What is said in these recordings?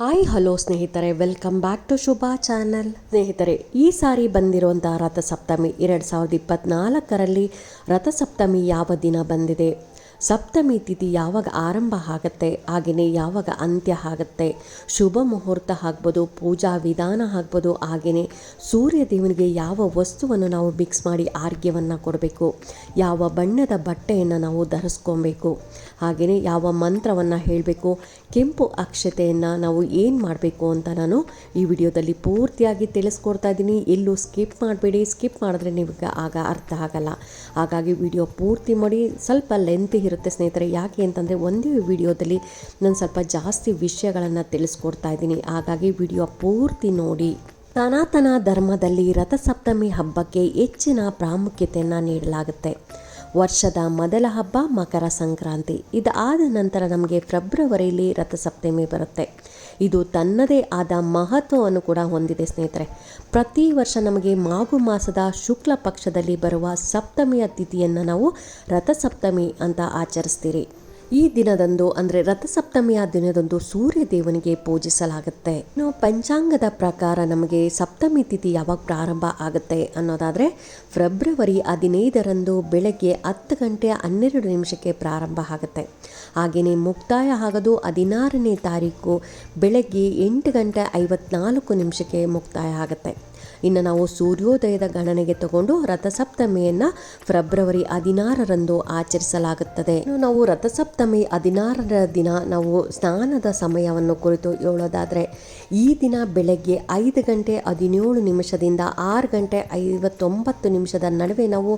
Hi, hello ಸ್ನೇಹಿತರೆ, welcome back to Shubha channel. ಸ್ನೇಹಿತರೆ, ಈ ಸಾರಿ ಬಂದಿರುವಂಥ ರಥಸಪ್ತಮಿ, ಎರಡು ಸಾವಿರದ ಇಪ್ಪತ್ನಾಲ್ಕರಲ್ಲಿ ರಥಸಪ್ತಮಿ ಯಾವ ದಿನ ಬಂದಿದೆ? ಸಪ್ತಮಿ ತಿಥಿ ಯಾವಾಗ ಆರಂಭ ಆಗುತ್ತೆ ಹಾಗೆಯೇ ಯಾವಾಗ ಅಂತ್ಯ ಆಗುತ್ತೆ? ಶುಭ ಮುಹೂರ್ತ ಆಗ್ಬೋದು, ಪೂಜಾ ವಿಧಾನ ಆಗ್ಬೋದು ಹಾಗೆಯೇ ಸೂರ್ಯ ದೇವನಿಗೆ ಯಾವ ವಸ್ತುವನ್ನು ನಾವು ಮಿಕ್ಸ್ ಮಾಡಿ ಆರ್ಗ್ಯವನ್ನು ಕೊಡಬೇಕು? ಯಾವ ಬಣ್ಣದ ಬಟ್ಟೆಯನ್ನು ನಾವು ಧರಿಸ್ಕೊಬೇಕು? ಹಾಗೆಯೇ ಯಾವ ಮಂತ್ರವನ್ನು ಹೇಳಬೇಕು? ಕೆಂಪು ಅಕ್ಷತೆಯನ್ನು ನಾವು ಏನು ಮಾಡಬೇಕು ಅಂತ ನಾನು ಈ ವಿಡಿಯೋದಲ್ಲಿ ಪೂರ್ತಿಯಾಗಿ ತಿಳಿಸ್ಕೊಡ್ತಾ ಇದ್ದೀನಿ. ಎಲ್ಲೂ ಸ್ಕಿಪ್ ಮಾಡಬೇಡಿ. ಸ್ಕಿಪ್ ಮಾಡಿದ್ರೆ ನಿಮಗೆ ಆಗ ಅರ್ಥ ಆಗಲ್ಲ. ಹಾಗಾಗಿ ವಿಡಿಯೋ ಪೂರ್ತಿ ಮಾಡಿ, ಸ್ವಲ್ಪ ಲೆಂತ್ ಇರುತ್ತೆ ಸ್ನೇಹಿತರೆ. ಯಾಕೆ ಅಂತಂದರೆ ಒಂದೇ ವಿಡಿಯೋದಲ್ಲಿ ನಾನು ಸ್ವಲ್ಪ ಜಾಸ್ತಿ ವಿಷಯಗಳನ್ನು ತಿಳಿಸ್ಕೊಡ್ತಾ ಇದ್ದೀನಿ. ಹಾಗಾಗಿ ವಿಡಿಯೋ ಪೂರ್ತಿ ನೋಡಿ. ಸನಾತನ ಧರ್ಮದಲ್ಲಿ ರಥಸಪ್ತಮಿ ಹಬ್ಬಕ್ಕೆ ಹೆಚ್ಚಿನ ಪ್ರಾಮುಖ್ಯತೆಯನ್ನು ನೀಡಲಾಗುತ್ತೆ. ವರ್ಷದ ಮೊದಲ ಹಬ್ಬ ಮಕರ ಸಂಕ್ರಾಂತಿ. ಇದಾದ ನಂತರ ನಮಗೆ ಫೆಬ್ರವರಿಯಲ್ಲಿ ರಥಸಪ್ತಮಿ ಬರುತ್ತೆ. ಇದು ತನ್ನದೇ ಆದ ಮಹತ್ವವನ್ನು ಕೂಡ ಹೊಂದಿದೆ ಸ್ನೇಹಿತರೆ. ಪ್ರತಿ ವರ್ಷ ನಮಗೆ ಮಾಘು ಮಾಸದ ಶುಕ್ಲ ಪಕ್ಷದಲ್ಲಿ ಬರುವ ಸಪ್ತಮಿಯ ತಿಥಿಯನ್ನು ನಾವು ರಥಸಪ್ತಮಿ ಅಂತ ಆಚರಿಸ್ತೀರಿ. ಈ ದಿನದಂದು, ಅಂದರೆ ರಥಸಪ್ತಮಿಯ ದಿನದಂದು ಸೂರ್ಯ ದೇವನಿಗೆ ಪೂಜಿಸಲಾಗುತ್ತೆ. ಇನ್ನು ಪಂಚಾಂಗದ ಪ್ರಕಾರ ನಮಗೆ ಸಪ್ತಮಿ ತಿಥಿ ಯಾವಾಗ ಪ್ರಾರಂಭ ಆಗುತ್ತೆ ಅನ್ನೋದಾದರೆ ಫೆಬ್ರವರಿ ಹದಿನೈದರಂದು ಬೆಳಗ್ಗೆ ಹತ್ತು ಗಂಟೆ ಹನ್ನೆರಡು ನಿಮಿಷಕ್ಕೆ ಪ್ರಾರಂಭ ಆಗುತ್ತೆ. ಹಾಗೆಯೇ ಮುಕ್ತಾಯ ಆಗೋದು ಹದಿನಾರನೇ ತಾರೀಕು ಬೆಳಗ್ಗೆ ಎಂಟು ಗಂಟೆ ಐವತ್ನಾಲ್ಕು ನಿಮಿಷಕ್ಕೆ ಮುಕ್ತಾಯ ಆಗುತ್ತೆ. ಇನ್ನು ನಾವು ಸೂರ್ಯೋದಯದ ಗಣನೆಗೆ ತಗೊಂಡು ರಥಸಪ್ತಮಿಯನ್ನು ಫೆಬ್ರವರಿ ಹದಿನಾರರಂದು ಆಚರಿಸಲಾಗುತ್ತದೆ. ನಾವು ನಾವು ರಥಸಪ್ತಮಿ ಹದಿನಾರರ ದಿನ ನಾವು ಸ್ನಾನದ ಸಮಯವನ್ನು ಕುರಿತು ಹೇಳೋದಾದರೆ, ಈ ದಿನ ಬೆಳಗ್ಗೆ ಐದು ಗಂಟೆ ಹದಿನೇಳು ನಿಮಿಷದಿಂದ ಆರು ಗಂಟೆ ಐವತ್ತೊಂಬತ್ತು ನಿಮಿಷದ ನಡುವೆ ನಾವು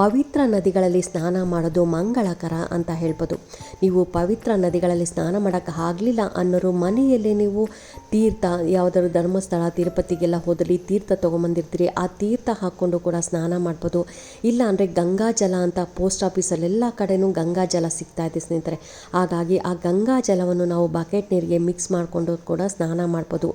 ಪವಿತ್ರ ನದಿಗಳಲ್ಲಿ ಸ್ನಾನ ಮಾಡೋದು ಮಂಗಳಕರ ಅಂತ ಹೇಳ್ಬೋದು. ನೀವು ಪವಿತ್ರ ನದಿಗಳಲ್ಲಿ ಸ್ನಾನ ಮಾಡೋಕ್ಕೆ ಆಗಲಿಲ್ಲ ಅನ್ನೋರು ಮನೆಯಲ್ಲೇ ನೀವು ತೀರ್ಥ, ಯಾವುದಾದ್ರು ಧರ್ಮಸ್ಥಳ, ತಿರುಪತಿಗೆಲ್ಲ ಹೋದಲ್ಲಿ ತೀರ್ಥ ತೊಗೊಂಬಂದಿರ್ತೀರಿ, ಆ ತೀರ್ಥ ಹಾಕ್ಕೊಂಡು ಕೂಡ ಸ್ನಾನ ಮಾಡ್ಬೋದು. ಇಲ್ಲ ಅಂದರೆ ಗಂಗಾಜಲ ಅಂತ ಪೋಸ್ಟ್ ಆಫೀಸಲ್ಲೆಲ್ಲ ಕಡೆನೂ ಗಂಗಾ ಜಲ ಸಿಗ್ತಾ ಇದೆ ಸ್ನೇಹಿತರೆ ಹಾಗಾಗಿ ಆ ಗಂಗಾ ಜಲವನ್ನು ನಾವು ಬಕೆಟ್ ನೀರಿಗೆ ಮಿಕ್ಸ್ ಮಾಡಿಕೊಂಡು ಕೂಡ ಸ್ನಾನ ಮಾಡ್ಬೋದು.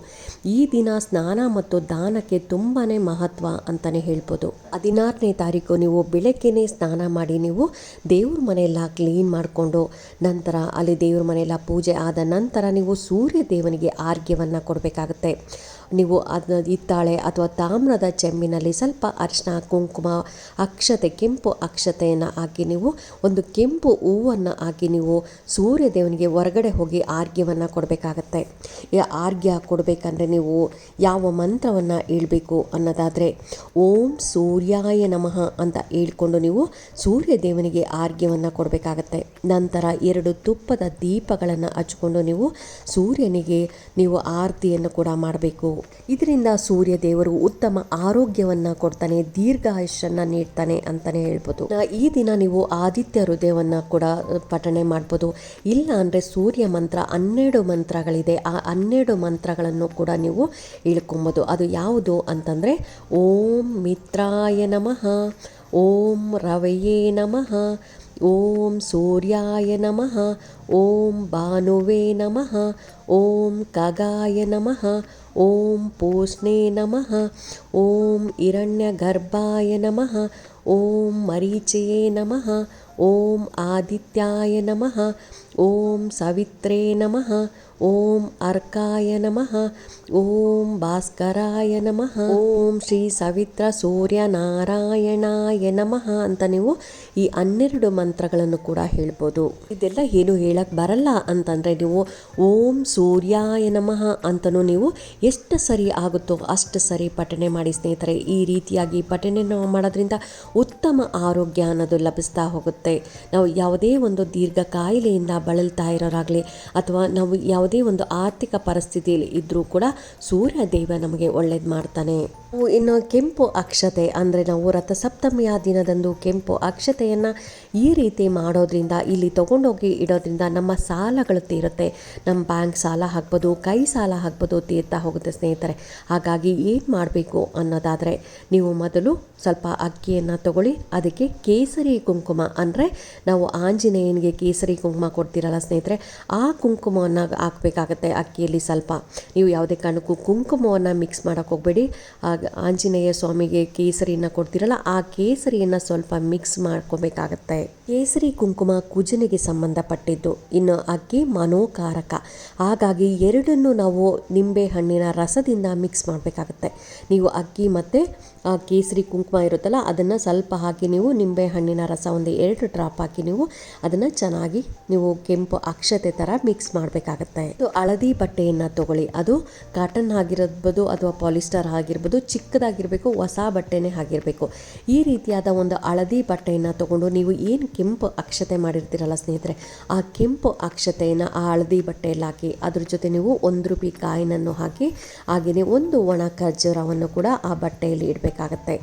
ಈ ದಿನ ಸ್ನಾನ ಮತ್ತು ದಾನಕ್ಕೆ ತುಂಬಾ ಮಹತ್ವ ಅಂತಲೇ ಹೇಳ್ಬೋದು. ಹದಿನಾರನೇ ತಾರೀಕು ನೀವು ಬೆಳಗ್ಗೆನೇ ಸ್ನಾನ ಮಾಡಿ ನೀವು ದೇವ್ರ ಮನೆಯೆಲ್ಲ ಕ್ಲೀನ್ ಮಾಡಿಕೊಂಡು ನಂತರ ಅಲ್ಲಿ ದೇವ್ರ ಮನೆಯೆಲ್ಲ ಪೂಜೆ ಆದ ನಂತರ ನೀವು ಸೂರ್ಯ ದೇವನಿಗೆ ಆರ್ಘ್ಯವನ್ನು ಕೊಡಬೇಕಾಗುತ್ತೆ. ನೀವು ಅದನ್ನ ಹಿತ್ತಾಳೆ ಅಥವಾ ತಾಮ್ರದ ಚೆಮ್ಮಿನಲ್ಲಿ ಸ್ವಲ್ಪ ಅರಿಶಿನ ಕುಂಕುಮ, ಅಕ್ಷತೆ, ಕೆಂಪು ಅಕ್ಷತೆಯನ್ನು ಹಾಕಿ ನೀವು ಒಂದು ಕೆಂಪು ಹೂವನ್ನು ಹಾಕಿ ನೀವು ಸೂರ್ಯ ದೇವನಿಗೆ ಹೊರಗಡೆ ಹೋಗಿ ಆರ್ಘ್ಯವನ್ನು ಕೊಡಬೇಕಾಗತ್ತೆ. ಈ ಆರ್ಘ್ಯ ಕೊಡಬೇಕಂದ್ರೆ ನೀವು ಯಾವ ಮಂತ್ರವನ್ನು ಹೇಳಬೇಕು ಅನ್ನೋದಾದರೆ ಓಂ ಸೂರ್ಯಾಯ ನಮಃ ಅಂತ ಹೇಳ್ಕೊಂಡು ನೀವು ಸೂರ್ಯ ದೇವನಿಗೆ ಆರ್ಘ್ಯವನ್ನು ಕೊಡಬೇಕಾಗತ್ತೆ. ನಂತರ ಎರಡು ತುಪ್ಪದ ದೀಪಗಳನ್ನು ಹಚ್ಕೊಂಡು ನೀವು ಸೂರ್ಯನಿಗೆ ನೀವು ಆರತಿಯನ್ನು ಕೂಡ ಮಾಡಬೇಕು. ಇದರಿಂದ ಸೂರ್ಯ ದೇವರು ಉತ್ತಮ ಆರೋಗ್ಯವನ್ನು ಕೊಡ್ತಾನೆ, ದೀರ್ಘಾಯುಷ್ಯನ್ನ ನೀಡ್ತಾನೆ ಅಂತಲೇ ಹೇಳ್ಬೋದು. ಈ ದಿನ ನೀವು ಆದಿತ್ಯ ಹೃದಯವನ್ನು ಕೂಡ ಪಠಣೆ ಮಾಡ್ಬೋದು. ಇಲ್ಲ ಅಂದರೆ ಸೂರ್ಯ ಮಂತ್ರ, ಹನ್ನೆರಡು ಮಂತ್ರಗಳಿದೆ. ಆ ಹನ್ನೆರಡು ಮಂತ್ರಗಳನ್ನು ಕೂಡ ನೀವು ಇಳ್ಕೊಬೋದು. ಅದು ಯಾವುದು ಅಂತಂದರೆ, ಓಂ ಮಿತ್ರಾಯ ನಮಃ, ಓಂ ರವಯೇ ನಮಃ ॐ सूर्याय नमः ॐ भानुवे नमः ॐ कगाय नमः ॐ पूष्णे नमः ॐ हिरण्यगर्भाय नमः ॐ मरीचये नमः ॐ आदित्याय नमः ಓಂ ಸವಿತ್ರೇ ನಮಃ, ಓಂ ಅರ್ಕಾಯ ನಮಃ, ಓಂ ಭಾಸ್ಕರಾಯ ನಮಃ, ಓಂ ಶ್ರೀ ಸವಿತ್ರ ಸೂರ್ಯ ನಾರಾಯಣಾಯ ನಮಃ ಅಂತ ನೀವು ಈ ಹನ್ನೆರಡು ಮಂತ್ರಗಳನ್ನು ಕೂಡ ಹೇಳ್ಬೋದು. ಇದೆಲ್ಲ ಏನು ಹೇಳಕ್ಕೆ ಬರಲ್ಲ ಅಂತಂದರೆ ನೀವು ಓಂ ಸೂರ್ಯಾಯ ನಮಃ ಅಂತಲೂ ನೀವು ಎಷ್ಟು ಸರಿ ಆಗುತ್ತೋ ಅಷ್ಟು ಸರಿ ಪಠಣೆ ಮಾಡಿ ಸ್ನೇಹಿತರೆ, ಈ ರೀತಿಯಾಗಿ ಪಠನೆ ಮಾಡೋದ್ರಿಂದ ಉತ್ತಮ ಆರೋಗ್ಯ ಅನ್ನೋದು ಲಭಿಸ್ತಾ ಹೋಗುತ್ತೆ. ನಾವು ಯಾವುದೇ ಒಂದು ದೀರ್ಘ ಕಾಯಿಲೆಯಿಂದ ಬಳಲ್ತಾ ಇರೋರಾಗಲಿ ಅಥವಾ ನಾವು ಯಾವುದೇ ಒಂದು ಆರ್ಥಿಕ ಪರಿಸ್ಥಿತಿಯಲ್ಲಿ ಇದ್ದರೂ ಕೂಡ ಸೂರ್ಯ ದೇವ ನಮಗೆ ಒಳ್ಳೇದು ಮಾಡ್ತಾನೆ. ಇನ್ನು ಕೆಂಪು ಅಕ್ಷತೆ ಅಂದರೆ ನಾವು ರಥಸಪ್ತಮಿಯ ದಿನದಂದು ಕೆಂಪು ಅಕ್ಷತೆಯನ್ನು ಈ ರೀತಿ ಮಾಡೋದ್ರಿಂದ, ಇಲ್ಲಿ ತೊಗೊಂಡೋಗಿ ಇಡೋದ್ರಿಂದ ನಮ್ಮ ಸಾಲಗಳು ತೀರುತ್ತೆ. ನಮ್ಮ ಬ್ಯಾಂಕ್ ಸಾಲ ಹಾಕ್ಬೋದು ಕೈ ಸಾಲ ಹಾಕ್ಬೋದು ತೀರ್ತಾ ಹೋಗುತ್ತೆ ಸ್ನೇಹಿತರೆ. ಹಾಗಾಗಿ ಏನು ಮಾಡಬೇಕು ಅನ್ನೋದಾದರೆ, ನೀವು ಮೊದಲು ಸ್ವಲ್ಪ ಅಕ್ಕಿಯನ್ನು ತಗೊಳ್ಳಿ. ಅದಕ್ಕೆ ಕೇಸರಿ ಕುಂಕುಮ ಅಂದರೆ ನಾವು ಆಂಜನೇಯನಿಗೆ ಕೇಸರಿ ಕುಂಕುಮ ಕೊಡ್ತೀರಲ್ಲ ಸ್ನೇಹಿತರೆ, ಆ ಕುಂಕುಮವನ್ನು ಹಾಕಬೇಕಾಗತ್ತೆ ಅಕ್ಕಿಯಲ್ಲಿ ಸ್ವಲ್ಪ. ನೀವು ಯಾವುದೇ ಕಾರಣಕ್ಕೂ ಕುಂಕುಮವನ್ನು ಮಿಕ್ಸ್ ಮಾಡೋಕ್ಕೆ ಹೋಗಬೇಡಿ. ಆಂಜನೇಯ ಸ್ವಾಮಿಗೆ ಕೇಸರಿಯನ್ನು ಕೊಡ್ತೀರಲ್ಲ, ಆ ಕೇಸರಿಯನ್ನು ಸ್ವಲ್ಪ ಮಿಕ್ಸ್ ಮಾಡ್ಕೋಬೇಕಾಗತ್ತೆ. ಕೇಸರಿ ಕುಂಕುಮ ಕುಜನಿಗೆ ಸಂಬಂಧಪಟ್ಟಿದ್ದು. ಇನ್ನು ಅಕ್ಕಿ ಮನೋಕಾರಕ. ಹಾಗಾಗಿ ಎರಡನ್ನು ನಾವು ನಿಂಬೆ ಹಣ್ಣಿನ ರಸದಿಂದ ಮಿಕ್ಸ್ ಮಾಡಬೇಕಾಗತ್ತೆ. ನೀವು ಅಕ್ಕಿ ಮತ್ತು ಕೇಸರಿ ಕುಂಕುಮ ಇರುತ್ತಲ್ಲ, ಅದನ್ನು ಸ್ವಲ್ಪ ಹಾಕಿ ನೀವು ನಿಂಬೆ ಹಣ್ಣಿನ ರಸ ಒಂದು ಎರಡು ಡ್ರಾಪ್ ಹಾಕಿ ನೀವು ಅದನ್ನು ಚೆನ್ನಾಗಿ ನೀವು ಕೆಂಪು ಅಕ್ಷತೆ ಥರ ಮಿಕ್ಸ್ ಮಾಡಬೇಕಾಗತ್ತೆ. ಹಳದಿ ಬಟ್ಟೆಯನ್ನು ತಗೊಳ್ಳಿ. ಅದು ಕಾಟನ್ ಆಗಿರ್ಬೋದು ಅಥವಾ ಪಾಲಿಸ್ಟರ್ ಆಗಿರ್ಬೋದು ಚಿಕ್ಕದಾಗಿರಬೇಕು, ಹೊಸ ಬಟ್ಟೆನೇ ಆಗಿರಬೇಕು. ಈ ರೀತಿಯಾದ ಒಂದು ಹಳದಿ ಬಟ್ಟೆಯನ್ನು ತಗೊಂಡು ನೀವು ಏನು ಕೆಂಪು ಅಕ್ಷತೆ ಮಾಡಿರ್ತೀರಲ್ಲ ಸ್ನೇಹಿತರೆ, ಆ ಕೆಂಪು ಅಕ್ಷತೆಯನ್ನು, ಆ ಹಳದಿ ಬಟ್ಟೆಯಲ್ಲಿ ಹಾಕಿ, ಅದ್ರ ಜೊತೆ ನೀವು ಒಂದು ರೂಪಾಯಿ ಕಾಯಿನನ್ನು ಹಾಕಿ ಹಾಗೆಯೇ ಒಂದು ಒಣ ಖರ್ಜೂರವನ್ನು ಕೂಡ ಆ ಬಟ್ಟೆಯಲ್ಲಿ ಇಡಬೇಕಾಗತ್ತೆ.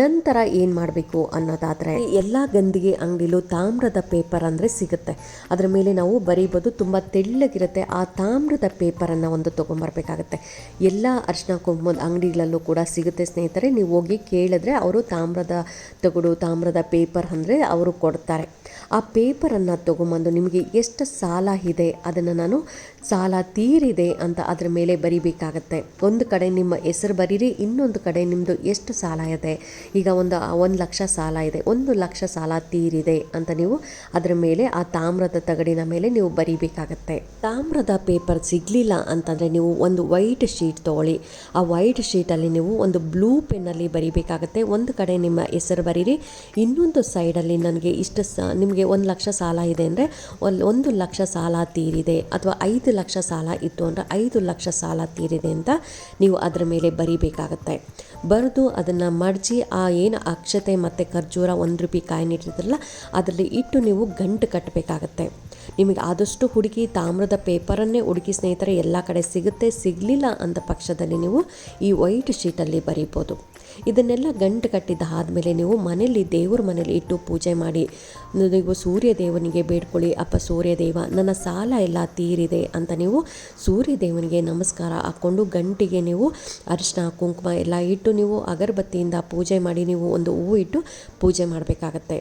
ನಂತರ ಏನು ಮಾಡಬೇಕು ಅನ್ನೋದಾದರೆ ಎಲ್ಲ ಗಂದಿಗೆ ಅಂಗಡಿಲೂ ತಾಮ್ರದ ಪೇಪರ್ ಅಂದರೆ ಸಿಗುತ್ತೆ. ಅದರ ಮೇಲೆ ನಾವು ಬರೀಬೋದು, ತುಂಬ ತೆಳ್ಳಗಿರುತ್ತೆ, ಆ ತಾಮ್ರದ ಪೇಪರನ್ನು ಒಂದು ತೊಗೊಂಬರ್ಬೇಕಾಗತ್ತೆ. ಎಲ್ಲ ಅರಿಶಿನ ಕುಂಕುಮದ ಅಂಗಡಿಗಳಲ್ಲೂ ಕೂಡ ಸಿಗುತ್ತೆ ಸ್ನೇಹಿತರೆ ನೀವು ಹೋಗಿ ಕೇಳಿದ್ರೆ ಅವರು ತಾಮ್ರದ ತಗಡು ತಾಮ್ರದ ಪೇಪರ್ ಅಂದರೆ ಅವರು ಕೊಡ್ತಾರೆ. ಆ ಪೇಪರನ್ನು ತೊಗೊಂಬಂದು ನಿಮಗೆ ಎಷ್ಟು ಸಾಲ ಇದೆ, ಅದನ್ನು ನಾನು ಸಾಲ ತೀರಿದೆ ಅಂತ ಅದರ ಮೇಲೆ ಬರಿಬೇಕಾಗತ್ತೆ. ಒಂದು ಕಡೆ ನಿಮ್ಮ ಹೆಸರು ಬರೀರಿ, ಇನ್ನೊಂದು ಕಡೆ ನಿಮ್ಮದು ಎಷ್ಟು ಸಾಲ ಇದೆ. ಈಗ ಒಂದು ಒಂದು ಲಕ್ಷ ಸಾಲ ಇದೆ, ಒಂದು ಲಕ್ಷ ಸಾಲ ತೀರಿದೆ ಅಂತ ನೀವು ಅದರ ಮೇಲೆ, ಆ ತಾಮ್ರದ ತಗಡಿನ ಮೇಲೆ ನೀವು ಬರಿಬೇಕಾಗತ್ತೆ. ತಾಮ್ರದ ಪೇಪರ್ ಸಿಗಲಿಲ್ಲ ಅಂತಂದರೆ ನೀವು ಒಂದು ವೈಟ್ ಶೀಟ್ ತೊಗೊಳ್ಳಿ. ಆ ವೈಟ್ ಶೀಟಲ್ಲಿ ನೀವು ಒಂದು ಬ್ಲೂ ಪೆನ್ನಲ್ಲಿ ಬರಿಬೇಕಾಗತ್ತೆ. ಒಂದು ಕಡೆ ನಿಮ್ಮ ಹೆಸರು ಬರೀರಿ, ಇನ್ನೊಂದು ಸೈಡಲ್ಲಿ ನನಗೆ ಇಷ್ಟು ಸ, ನಿಮಗೆ ಒಂದು ಲಕ್ಷ ಸಾಲ ಇದೆ ಅಂದರೆ ಒಂದು ಒಂದು ಲಕ್ಷ ಸಾಲ ತೀರಿದೆ ಅಥವಾ ಐದು ಲಕ್ಷ ಸಾಲ ಇತ್ತು ಅಂದರೆ ಐದು ಲಕ್ಷ ಸಾಲ ತೀರಿದೆ ಅಂತ ನೀವು ಅದರ ಮೇಲೆ ಬರಿಬೇಕಾಗತ್ತೆ. ಬರೆದು ಅದನ್ನು ಮಡಚಿ ಆ ಏನು ಅಕ್ಷತೆ ಮತ್ತು ಖರ್ಜೂರ ಒಂದು ರೂಪಾಯಿ ಕಾಯಿ ಇಟ್ಟಿರ್ತಾರಲ್ಲ, ಅದರಲ್ಲಿ ಇಟ್ಟು ನೀವು ಗಂಟು ಕಟ್ಟಬೇಕಾಗತ್ತೆ ನಿಮಗೆ ಆದಷ್ಟು ಹುಡುಕಿ ತಾಮ್ರದ ಪೇಪರನ್ನೇ ಹುಡುಕಿ ಸ್ನೇಹಿತರೆ ಎಲ್ಲ ಕಡೆ ಸಿಗುತ್ತೆ, ಸಿಗಲಿಲ್ಲ ಅಂದ ಪಕ್ಷದಲ್ಲಿ ನೀವು ಈ ವೈಟ್ ಶೀಟಲ್ಲಿ ಬರೀಬೋದು. ಇದನ್ನೆಲ್ಲ ಗಂಟು ಕಟ್ಟಿದ ಆದಮೇಲೆ ನೀವು ಮನೆಯಲ್ಲಿ ದೇವ್ರ ಮನೇಲಿ ಇಟ್ಟು ಪೂಜೆ ಮಾಡಿ. ನೀವು ಸೂರ್ಯ ದೇವನಿಗೆ ಬೇಡ್ಕೊಳ್ಳಿ, ಅಪ್ಪ ಸೂರ್ಯ ದೇವ ನನ್ನ ಸಾಲ ಎಲ್ಲ ತೀರಿದೆ ಅಂತ ನೀವು ಸೂರ್ಯ ದೇವನಿಗೆ ನಮಸ್ಕಾರ ಹಾಕ್ಕೊಂಡು ಗಂಟಿಗೆ ನೀವು ಅರಿಶಿನ, ಕುಂಕುಮ ಎಲ್ಲ ಇಟ್ಟು ನೀವು ಅಗರಬತ್ತಿಯಿಂದ ಪೂಜೆ ಮಾಡಿ ನೀವು ಒಂದು ಹೂವು ಇಟ್ಟು ಪೂಜೆ ಮಾಡಬೇಕಾಗತ್ತೆ.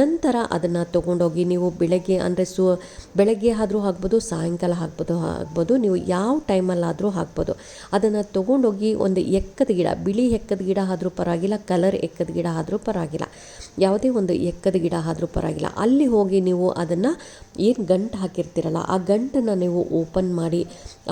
ನಂತರ ಅದನ್ನು ತೊಗೊಂಡೋಗಿ ನೀವು ಬೆಳಗ್ಗೆ ಅಂದರೆ ಸು, ಬೆಳಗ್ಗೆ ಆದರೂ ಹಾಕ್ಬೋದು, ಸಾಯಂಕಾಲ ಹಾಕ್ಬೋದು ಹಾಕ್ಬೋದು, ನೀವು ಯಾವ ಟೈಮಲ್ಲಾದರೂ ಹಾಕ್ಬೋದು. ಅದನ್ನು ತೊಗೊಂಡೋಗಿ ಒಂದು ಎಕ್ಕದ ಗಿಡ, ಬಿಳಿ ಎಕ್ಕದ ಗಿಡ ಆದರೂ ಪರವಾಗಿಲ್ಲ ಕಲರ್ ಎಕ್ಕದ ಗಿಡ ಆದರೂ ಪರವಾಗಿಲ್ಲ. ಯಾವುದೇ ಒಂದು ಎಕ್ಕದ ಗಿಡ ಆದರೂ ಪರವಾಗಿಲ್ಲ. ಅಲ್ಲಿ ಹೋಗಿ ನೀವು ಅದನ್ನು ಏನು ಗಂಟು ಹಾಕಿರ್ತೀರಲ್ಲ, ಆ ಗಂಟನ್ನು ನೀವು ಓಪನ್ ಮಾಡಿ,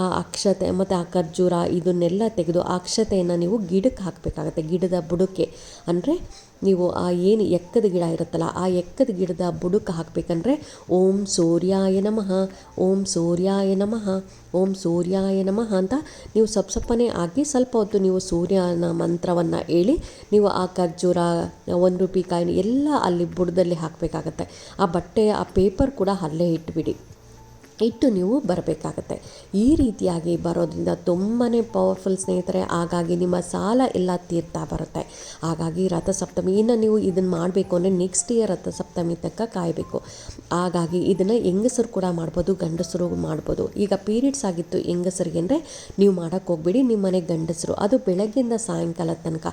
ಆ ಅಕ್ಷತೆ ಮತ್ತು ಆ ಖರ್ಜೂರ ಇದನ್ನೆಲ್ಲ ತೆಗೆದು ಆ ಅಕ್ಷತೆಯನ್ನು ನೀವು ಗಿಡಕ್ಕೆ ಹಾಕಬೇಕಾಗತ್ತೆ. ಗಿಡದ ಬುಡಕ್ಕೆ. ಅಂದರೆ ನೀವು ಆ ಏನು ಎಕ್ಕದ ಗಿಡ ಇರುತ್ತಲ್ಲ, ಆ ಎಕ್ಕದ ಗಿಡದ ಬುಡಕ್ಕೆ ಹಾಕಬೇಕಂದ್ರೆ ಓಂ ಸೂರ್ಯಾಯ ನಮಃ, ಓಂ ಸೂರ್ಯಾಯ ನಮಃ, ಓಂ ಸೂರ್ಯಾಯ ನಮಃ ಅಂತ ನೀವು ಸಪ್ ಸಪ್ಪನೆ ಆಗಿ ಸ್ವಲ್ಪ ಹೊತ್ತು ನೀವು ಸೂರ್ಯನ ಮಂತ್ರವನ್ನು ಹೇಳಿ, ನೀವು ಆ ಖರ್ಜೂರ, ಒಂದು ರೂಪಾಯಿ ಕಾಯಿನ ಎಲ್ಲ ಅಲ್ಲಿ ಬುಡದಲ್ಲಿ ಹಾಕಬೇಕಾಗತ್ತೆ. ಆ ಬಟ್ಟೆ ಆ ಪೇಪರ್ ಕೂಡ ಅಲ್ಲೇ ಇಟ್ಬಿಡಿ. ಇಟ್ಟು ನೀವು ಬರಬೇಕಾಗತ್ತೆ. ಈ ರೀತಿಯಾಗಿ ಬರೋದ್ರಿಂದ ತುಂಬಾ ಪವರ್ಫುಲ್ ಸ್ನೇಹಿತರೆ, ಹಾಗಾಗಿ ನಿಮ್ಮ ಸಾಲ ಎಲ್ಲ ತೀರ್ತಾ ಬರುತ್ತೆ. ಹಾಗಾಗಿ ರಥಸಪ್ತಮಿ, ಇನ್ನು ನೀವು ಇದನ್ನು ಮಾಡಬೇಕು ಅಂದರೆ ನೆಕ್ಸ್ಟ್ ಇಯರ್ ರಥಸಪ್ತಮಿ ತಕ್ಕ ಕಾಯಬೇಕು. ಹಾಗಾಗಿ ಇದನ್ನು ಹೆಂಗಸರು ಕೂಡ ಮಾಡ್ಬೋದು, ಗಂಡಸರು ಮಾಡ್ಬೋದು. ಈಗ ಪೀರಿಯಡ್ಸ್ ಆಗಿತ್ತು ಹೆಂಗಸರಿಗೆ ಅಂದರೆ ನೀವು ಮಾಡೋಕ್ಕೆ ಹೋಗ್ಬೇಡಿ, ನಿಮ್ಮ ಮನೆ ಗಂಡಸರು. ಅದು ಬೆಳಗ್ಗೆಯಿಂದ ಸಾಯಂಕಾಲ ತನಕ.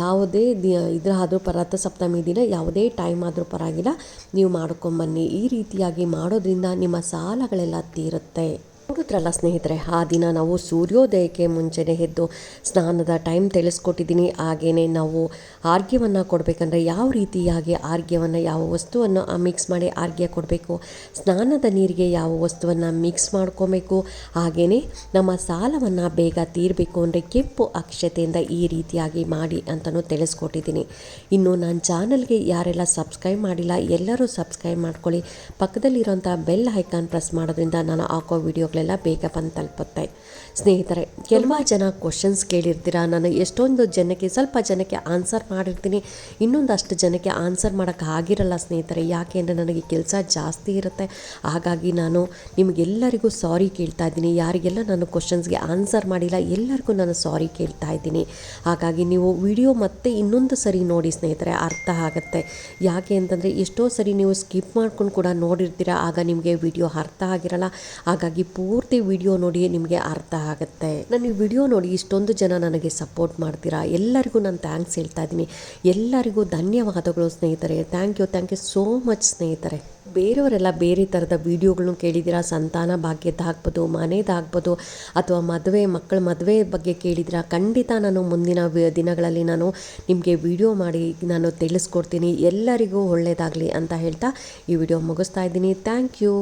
ಯಾವುದೇ ದಿ ಇದ್ರ ಆದರೂ ಪ, ರಥಸಪ್ತಮಿ ದಿನ ಯಾವುದೇ ಟೈಮ್ ಆದರೂ ಪರವಾಗಿಲ್ಲ, ನೀವು ಮಾಡ್ಕೊಂಬನ್ನಿ. ಈ ರೀತಿಯಾಗಿ ಮಾಡೋದ್ರಿಂದ ನಿಮ್ಮ ಸಾಲಗಳೆಲ್ಲ ತೀರುತ್ತೆ. ನೋಡಿದ್ರಲ್ಲ ಸ್ನೇಹಿತರೆ, ಆ ದಿನ ನಾವು ಸೂರ್ಯೋದಯಕ್ಕೆ ಮುಂಚೆನೆ ಎದ್ದು ಸ್ನಾನದ ಟೈಮ್ ತಿಳಿಸ್ಕೊಟ್ಟಿದ್ದೀನಿ. ಹಾಗೆಯೇ ನಾವು ಆರ್ಗ್ಯವನ್ನು ಕೊಡಬೇಕಂದ್ರೆ ಯಾವ ರೀತಿಯಾಗಿ ಆರ್ಗ್ಯವನ್ನು, ಯಾವ ವಸ್ತುವನ್ನು ಮಿಕ್ಸ್ ಮಾಡಿ ಆರ್ಗ್ಯ ಕೊಡಬೇಕು? ಸ್ನಾನದ ನೀರಿಗೆ ಯಾವ ವಸ್ತುವನ್ನು ಮಿಕ್ಸ್ ಮಾಡ್ಕೋಬೇಕು? ಹಾಗೆಯೇ ನಮ್ಮ ಸಾಲವನ್ನು ಬೇಗ ತೀರಬೇಕು ಅಂದರೆ ಕೆಂಪು ಅಕ್ಷತೆಯಿಂದ ಈ ರೀತಿಯಾಗಿ ಮಾಡಿ ಅಂತಲೂ ತಿಳಿಸ್ಕೊಟ್ಟಿದ್ದೀನಿ. ಇನ್ನು ನನ್ನ ಚಾನಲ್ಗೆ ಯಾರೆಲ್ಲ ಸಬ್ಸ್ಕ್ರೈಬ್ ಮಾಡಿಲ್ಲ, ಎಲ್ಲರೂ ಸಬ್ಸ್ಕ್ರೈಬ್ ಮಾಡ್ಕೊಳ್ಳಿ. ಪಕ್ಕದಲ್ಲಿರೋಂಥ ಬೆಲ್ ಐಕಾನ್ ಪ್ರೆಸ್ ಮಾಡೋದ್ರಿಂದ ನಾನು ಹಾಕೋ ವಿಡಿಯೋಗಳೆಲ್ಲ ಬೇಗ ಬಂದು ತಲುಪುತ್ತೆ. ಸ್ನೇಹಿತರೆ, ಕೆಲವು ಜನ ಕ್ವಶನ್ಸ್ ಕೇಳಿರ್ತೀರ? ನಾನು ಎಷ್ಟೊಂದು ಜನಕ್ಕೆ, ಸ್ವಲ್ಪ ಜನಕ್ಕೆ ಆನ್ಸರ್ ಮಾಡಿರ್ತೀನಿ. ಇನ್ನೊಂದಷ್ಟು ಜನಕ್ಕೆ ಆನ್ಸರ್ ಮಾಡೋಕ್ಕೆ ಆಗಿರಲ್ಲ ಸ್ನೇಹಿತರೆ. ಯಾಕೆ ಅಂದರೆ ನನಗೆ ಕೆಲಸ ಜಾಸ್ತಿ ಇರುತ್ತೆ. ಹಾಗಾಗಿ ನಾನು ನಿಮಗೆಲ್ಲರಿಗೂ ಸಾರಿ ಕೇಳ್ತಾ ಇದ್ದೀನಿ. ಯಾರಿಗೆಲ್ಲ ನಾನು ಕ್ವಶನ್ಸ್ಗೆ ಆನ್ಸರ್ ಮಾಡಿಲ್ಲ, ಎಲ್ಲರಿಗೂ ನಾನು ಸಾರಿ ಕೇಳ್ತಾ ಇದ್ದೀನಿ. ಹಾಗಾಗಿ ನೀವು ವಿಡಿಯೋ ಮತ್ತೆ ಇನ್ನೊಂದು ಸರಿ ನೋಡಿ ಸ್ನೇಹಿತರೆ, ಅರ್ಥ ಆಗುತ್ತೆ. ಯಾಕೆ ಅಂತಂದರೆ ಎಷ್ಟೋ ಸರಿ ನೀವು ಸ್ಕಿಪ್ ಮಾಡ್ಕೊಂಡು ಕೂಡ ನೋಡಿರ್ತೀರ, ಆಗ ನಿಮಗೆ ವಿಡಿಯೋ ಅರ್ಥ ಆಗಿರಲ್ಲ. ಹಾಗಾಗಿ ಪೂರ್ತಿ ವಿಡಿಯೋ ನೋಡಿ ನಿಮಗೆ ಅರ್ಥ ಆಗುತ್ತೆ. ನಾನು ಈ ವಿಡಿಯೋ ನೋಡಿ ಇಷ್ಟೊಂದು ಜನ ನನಗೆ ಸಪೋರ್ಟ್ ಮಾಡ್ತೀರಾ? ಎಲ್ಲರಿಗೂ ನಾನು ಥ್ಯಾಂಕ್ಸ್ ಹೇಳ್ತಾ ಇದ್ದೀನಿ. ಎಲ್ಲರಿಗೂ ಧನ್ಯವಾದಗಳು ಸ್ನೇಹಿತರೆ. Thank you thank you so much ಸ್ನೇಹಿತರೆ. ಬೇರೆಯವರೆಲ್ಲ ಬೇರೆ ಥರದ ವಿಡಿಯೋಗಳನ್ನು ಕೇಳಿದ್ದೀರಾ? ಸಂತಾನ ಭಾಗ್ಯದ್ದಾಗ್ಬೋದು ಮನೆದಾಗ್ಬೋದು ಅಥವಾ ಮದುವೆ, ಮಕ್ಕಳ ಮದುವೆ ಬಗ್ಗೆ ಕೇಳಿದಿರಾ ಖಂಡಿತ ನಾನು ಮುಂದಿನ ದಿನಗಳಲ್ಲಿ ನಾನು ನಿಮಗೆ ವಿಡಿಯೋ ಮಾಡಿ ನಾನು ತಿಳಿಸ್ಕೊಡ್ತೀನಿ. ಎಲ್ಲರಿಗೂ ಒಳ್ಳೆಯದಾಗಲಿ ಅಂತ ಹೇಳ್ತಾ ಈ ವಿಡಿಯೋ ಮುಗಿಸ್ತಾ ಇದ್ದೀನಿ. Thank you